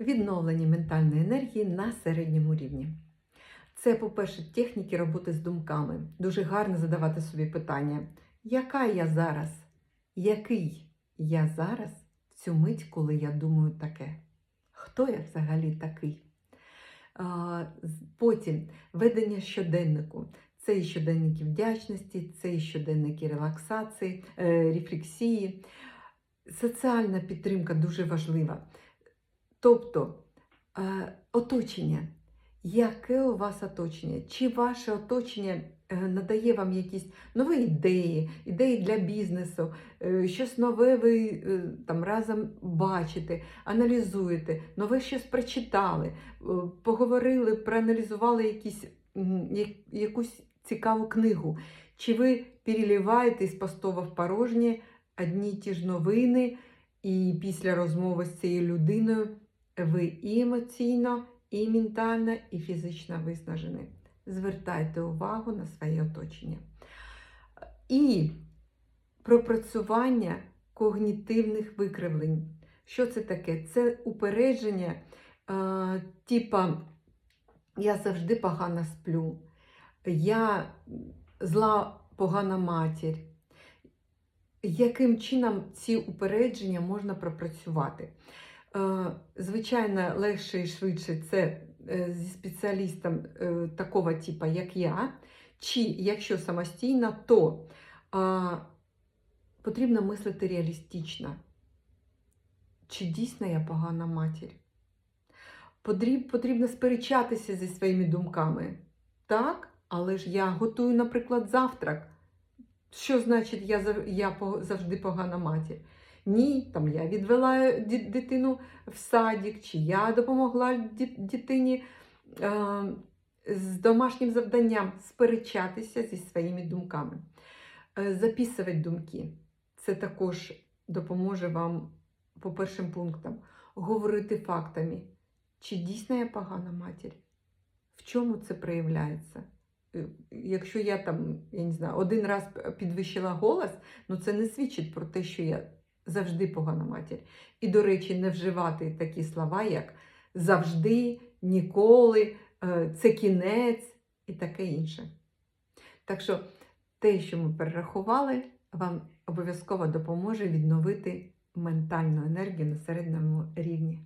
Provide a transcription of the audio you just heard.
відновлення ментальної енергії на середньому рівні. Це, по-перше, техніки роботи з думками. Дуже гарно задавати собі питання, яка я зараз? Який я зараз в цю мить, коли я думаю таке? Хто я взагалі такий? Потім ведення щоденнику. Це і щоденники вдячності, це і щоденники релаксації, е, рефлексії. Соціальна підтримка дуже важлива. Тобто е, оточення. Яке у вас оточення? Чи ваше оточення е, надає вам якісь нові ідеї, ідеї для бізнесу, е, щось нове ви там разом бачите, аналізуєте, нове щось прочитали, поговорили, проаналізували якісь, якусь цікаву книгу. Чи ви переливаєте з пустого в порожнє одні й ті ж новини, і після розмови з цією людиною ви і емоційно, і ментально, і фізично виснажені. Звертайте увагу на своє оточення. І пропрацювання когнітивних викривлень. Що це таке? Це упередження, е, типа я завжди погано сплю, я зла погана матір. Яким чином ці упередження можна пропрацювати? Е, Звичайно, легше і швидше це е, зі спеціалістом е, такого типу, як я. Чи якщо самостійно, то потрібно мислити реалістично. Чи дійсно я погана матір? Потрібно сперечатися зі своїми думками. Так, але ж я готую, наприклад, завтрак. Що значить я, я завжди погана матір? Ні, там я відвела дитину в садик, чи я допомогла дитині е, з домашнім завданням сперечатися зі своїми думками. Е, записувати думки. Це також допоможе вам по першим пунктам говорити фактами. Чи дійсно я погана матір? В чому це проявляється? Е, Якщо я там, я не знаю, один раз підвищила голос, ну це не свідчить про те, що я завжди погана матір. І, до речі, не вживати такі слова, як завжди, ніколи, е, це кінець і таке інше. Так що те, що ми перерахували, вам обов'язково допоможе відновити ментальну енергію на середньому рівні.